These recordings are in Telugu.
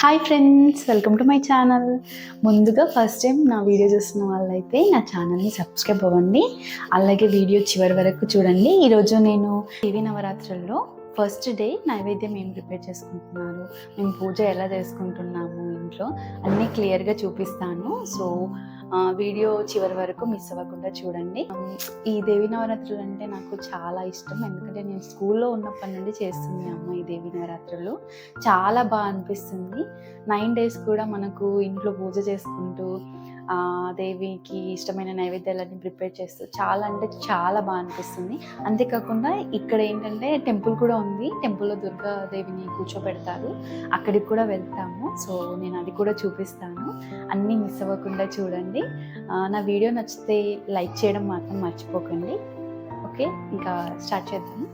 Hi friends welcome to my channel ముందుగా ఫస్ట్ టైం నా వీడియో చూస్తున్న వాళ్ళైతే నా ఛానల్ని సబ్స్క్రైబ్ అవ్వండి. అలాగే వీడియో చివరి వరకు చూడండి. ఈరోజు నేను దేవీ నవరాత్రుల్లో ఫస్ట్ డే నైవేద్యం ఏం ప్రిపేర్ చేసుకుంటున్నాను మేము పూజ ఎలా చేసుకుంటున్నాము? ఇంట్లో అన్నీ క్లియర్గా చూపిస్తాను. సో వీడియో చివరి వరకు మిస్ అవ్వకుండా చూడండి. ఈ దేవి నవరాత్రులు అంటే నాకు చాలా ఇష్టం. ఎందుకంటే నేను స్కూల్లో ఉన్నప్పటి నుండి చేస్తుంది అమ్మ ఈ దేవి నవరాత్రులు. చాలా బాగా అనిపిస్తుంది. నైన్ డేస్ కూడా మనకు ఇంట్లో పూజ చేసుకుంటూ దేవికి ఇష్టమైన నైవేద్యాలన్నీ ప్రిపేర్ చేస్తూ చాలా అంటే చాలా బాగా అనిపిస్తుంది. అంతేకాకుండా ఇక్కడ ఏంటంటే టెంపుల్ కూడా ఉంది. టెంపుల్లో దుర్గా దేవిని కూర్చోబెడతారు. అక్కడికి కూడా వెళ్తాము. సో నేను అది కూడా చూపిస్తాను. అన్నీ మిస్ అవ్వకుండా చూడండి. నా వీడియో నచ్చితే లైక్ చేయడం మాత్రం మర్చిపోకండి. ఓకే ఇంకా స్టార్ట్ చేద్దాం.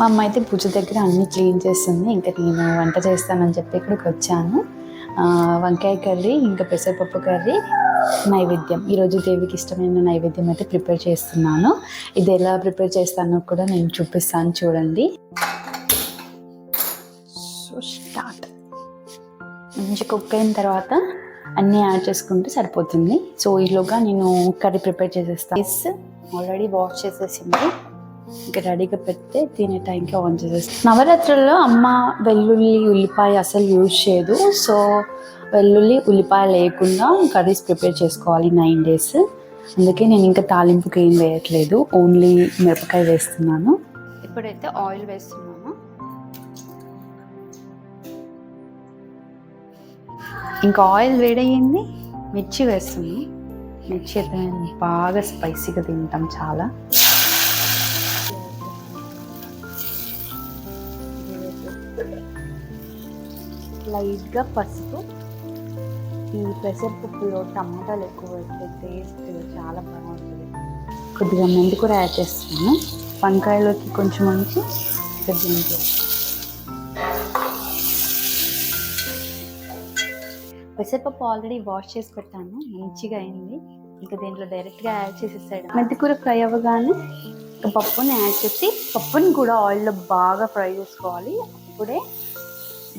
మా అమ్మ అయితే పూజ దగ్గర అన్ని క్లీన్ చేస్తుంది. ఇంకా నేను వంట చేస్తానని చెప్పి ఇక్కడికి వచ్చాను. వంకాయ కర్రీ ఇంకా పెసరపప్పు కర్రీ నైవేద్యం. ఈరోజు దేవికి ఇష్టమైన నైవేద్యం అయితే ప్రిపేర్ చేస్తున్నాను. ఇది ఎలా ప్రిపేర్ చేస్తానో కూడా నేను చూపిస్తాను చూడండి. సో స్టార్ట్ మంచి కుక్ అయిన తర్వాత అన్నీ యాడ్ చేసుకుంటే సరిపోతుంది. సో ఈలోగా నేను కర్రీ ప్రిపేర్ చేసేస్తాను ఆల్రెడీ వాష్ చేసేసింది. ఇంకా రెడీగా పెడితే తినే టైంకి ఆన్ చేసేస్తాను నవరాత్రుల్లో అమ్మ వెల్లుల్లి ఉల్లిపాయ అసలు యూజ్ చేయదు. సో వెల్లుల్లి ఉల్లిపాయ లేకుండా కర్రీస్ ప్రిపేర్ చేసుకోవాలి నైన్ డేస్. అందుకే నేను ఇంకా తాలింపుకి ఏం వేయట్లేదు. ఓన్లీ మిరపకాయ వేస్తున్నాను. ఇప్పుడైతే ఆయిల్ వేస్తున్నాను. ఇంకా ఆయిల్ వేడయ్యింది. మిర్చి వేస్తుంది మిర్చి అయితే బాగా స్పైసీగా తింటాం చాలా. లైట్గా పసుపు. ఈ పెసరపప్పులో టమాటాలు ఎక్కువ వేస్తే టేస్ట్ చాలా బాగుంటుంది. కొద్దిగా మెంతి కూడా యాడ్ చేస్తాను వంకాయలోకి కొంచెం మంచి దీంట్లో పెసరపప్పు ఆల్రెడీ వాష్ చేసి పెట్టాను మంచిగా అయింది. ఇంకా దీంట్లో డైరెక్ట్గా యాడ్ చేసేసాడు మెంతికూర ఫ్రై అవ్వగానే ఇంకా పప్పుని యాడ్ చేసి పప్పుని కూడా ఆయిల్లో బాగా ఫ్రై చేసుకోవాలి. అప్పుడే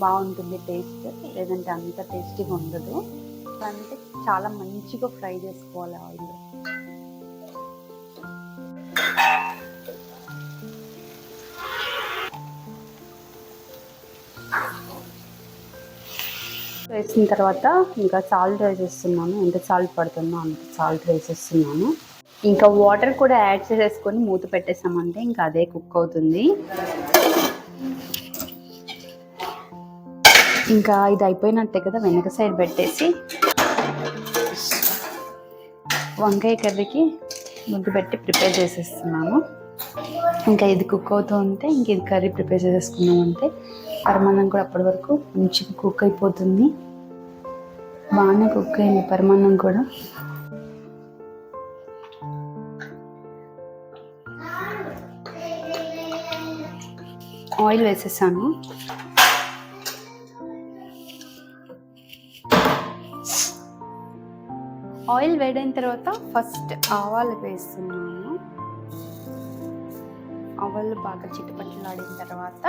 బాగుంటుంది టేస్ట్. లేదంటే అంత టేస్టీగా ఉండదు. అంటే చాలా మంచిగా ఫ్రై చేసుకోవాలి ఆయిల్. వేసిన తర్వాత ఇంకా సాల్ట్ వేసేస్తున్నాను ఎంత సాల్ట్ పడుతుందో అంత సాల్ట్ వేసేస్తున్నాను ఇంకా వాటర్ కూడా యాడ్ చేసేసుకొని మూత పెట్టేసామంటే ఇంకా అదే కుక్ అవుతుంది. ఇంకా ఇది అయిపోయినట్టే కదా వెనక సైడ్ పెట్టేసి. వంకాయ కర్రీకి ముందు పెట్టి ప్రిపేర్ చేసేస్తున్నాము. ఇంకా ఇది కుక్ అవుతూ ఉంటే ఇంక ఇది కర్రీ ప్రిపేర్ చేసేసుకున్నాం అంటే పరమాన్నం కూడా అప్పటి వరకు మంచిగా కుక్ అయిపోతుంది. బాగానే కుక్ అయింది పరమాన్నం కూడా. ఆయిల్ వేసేసాను. ఆయిల్ వేడైన తర్వాత ఫస్ట్ ఆవాలు వేస్తున్నాను. ఆవాలు బాగా చిట్టుపట్లాడిన తర్వాత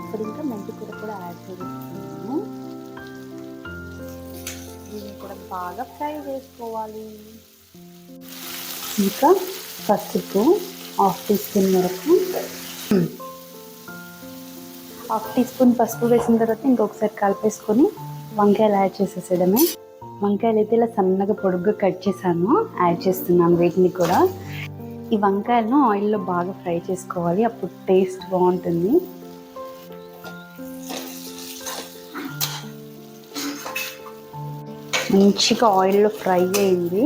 ఇప్పుడు ఇంకా మెంతి కూర కూడా యాడ్ చేస్తున్నాము దీన్ని కూడా బాగా ఫ్రై చేసుకోవాలి. ఇంకా పసుపు హాఫ్ టీ స్పూన్ వరకు. హాఫ్ టీ స్పూన్ పసుపు వేసిన తర్వాత ఇంకొకసారి కలిపేసుకొని వంకాయలు యాడ్ చేసేసేయడమే. వంకాయలు అయితే ఇలా సన్నగా పొడుగ్గా కట్ చేశాను. యాడ్ చేస్తున్నాను వీటిని కూడా. ఈ వంకాయలను ఆయిల్లో బాగా ఫ్రై చేసుకోవాలి. అప్పుడు టేస్ట్ బాగుంటుంది. మంచిగా ఆయిల్లో ఫ్రై అయింది.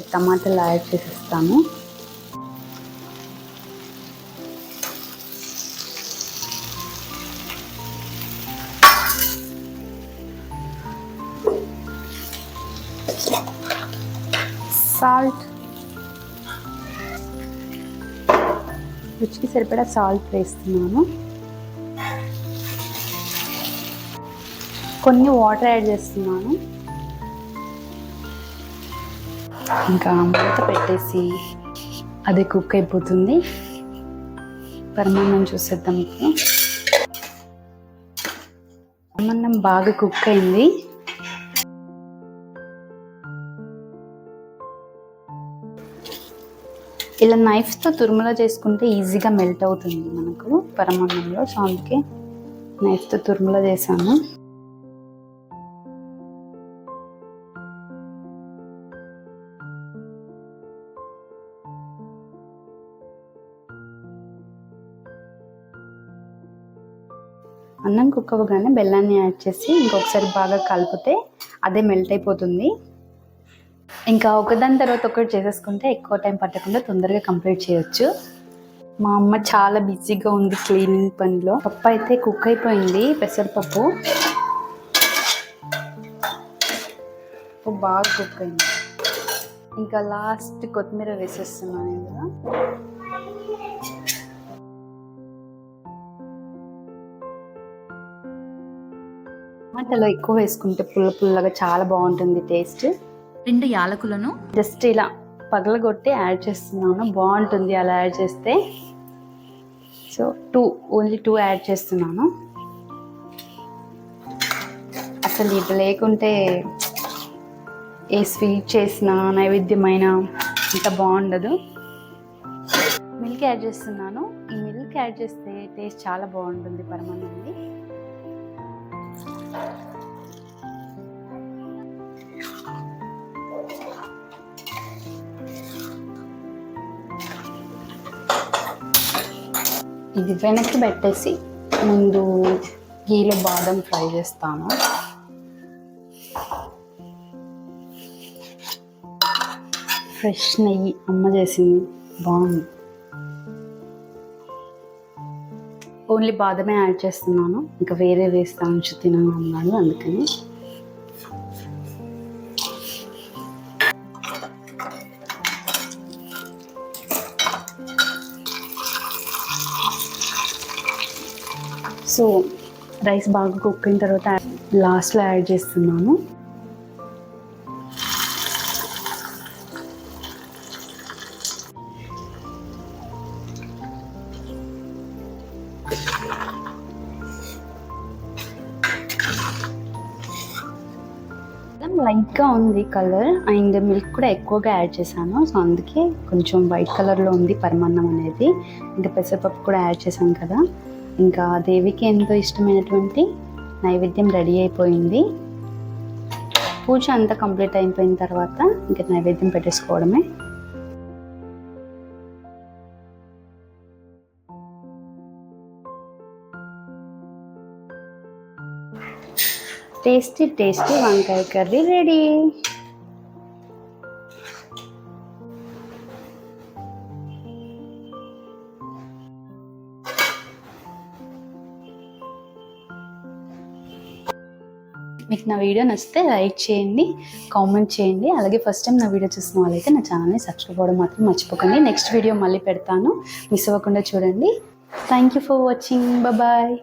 టమాటాలు యాడ్ చేసేస్తాను. సాల్ట్. రుచికి సరిపడా సాల్ట్ వేస్తున్నాను. కొన్ని వాటర్ యాడ్ చేస్తున్నాను. ఇంకా మూత పెట్టేసి అది కుక్ అయిపోతుంది. పరమాన్నం చూసేద్దాం ఇప్పుడు. పరమాన్నం బాగా కుక్ అయింది. ఇలా నైఫ్తో తురుముల చేసుకుంటే ఈజీగా మెల్ట్ అవుతుంది మనకు పరమాన్నంలో. సో అందుకే నైఫ్తో తురుముల చేశాను. అన్నం కుక్ అవ్వగానే బెల్లాన్ని యాడ్ చేసి ఇంకొకసారి బాగా కలిపితే అదే మెల్ట్ అయిపోతుంది. ఇంకా ఒకదాని తర్వాత ఒకటి చేసేసుకుంటే ఎక్కువ టైం పట్టకుండా తొందరగా కంప్లీట్ చేయొచ్చు. మా అమ్మ చాలా బిజీగా ఉంది క్లీనింగ్ పనిలో. పప్పు అయితే కుక్ అయిపోయింది పెసరపప్పు. పప్పు బాగా కుక్ అయింది. ఇంకా లాస్ట్ కొత్తిమీర వేసేస్తున్నాను ఇందులో. టమాటాలో ఎక్కువ వేసుకుంటే పుల్ల పుల్లగా చాలా బాగుంటుంది టేస్ట్. రెండు యాలకులను జస్ట్ ఇలా పగలగొట్టి యాడ్ చేస్తున్నాను. బాగుంటుంది అలా యాడ్ చేస్తే. So two only two add చేస్తున్నాను. అసలు ఇది లేకుంటే ఏ స్వీట్ చేసినా నైవేద్యమైన ఇంత బాగుండదు. మిల్క్ యాడ్ చేస్తున్నాను. ఈ మిల్క్ యాడ్ చేస్తే టేస్ట్ చాలా బాగుంటుంది పరమాన్నంది. ఇది వెనక్కి పెట్టేసి ముందు గీలో బాదం ఫ్రై చేస్తాను. ఫ్రెష్ నెయ్యి అమ్మ చేసింది. బాగుంది. ఓన్లీ బాదమే యాడ్ చేస్తున్నాను. ఇంకా వేరే వేస్తా ఉంచు తినను అందుకని. సో రైస్ బాగా కుక్ అయిన తర్వాత లాస్ట్లో యాడ్ చేస్తున్నాను. లైట్గా ఉంది కలర్ అండ్ మిల్క్ కూడా ఎక్కువగా యాడ్ చేశాను. సో అందుకే కొంచెం వైట్ కలర్లో ఉంది పరమాన్నం అనేది. ఇంకా పెసరపప్పు కూడా యాడ్ చేశాను కదా. ఇంకా దేవికి ఎంతో ఇష్టమైనటువంటి నైవేద్యం రెడీ అయిపోయింది. పూజ అంతా కంప్లీట్ అయిపోయిన తర్వాత ఇంకా నైవేద్యం పెట్టేసుకోవడమే. టేస్టీ టేస్టీ వంకాయ కర్రీ రెడీ. మీకు నా వీడియో నచ్చితే లైక్ చేయండి కామెంట్ చేయండి. అలాగే ఫస్ట్ టైం నా వీడియో చూసిన వాళ్ళైతే నా ఛానల్ని సబ్స్క్రైబ్ అవ్వడం మాత్రం మర్చిపోకండి. నెక్స్ట్ వీడియో మళ్ళీ పెడతాను. మిస్ అవ్వకుండా చూడండి. Thank you for watching bye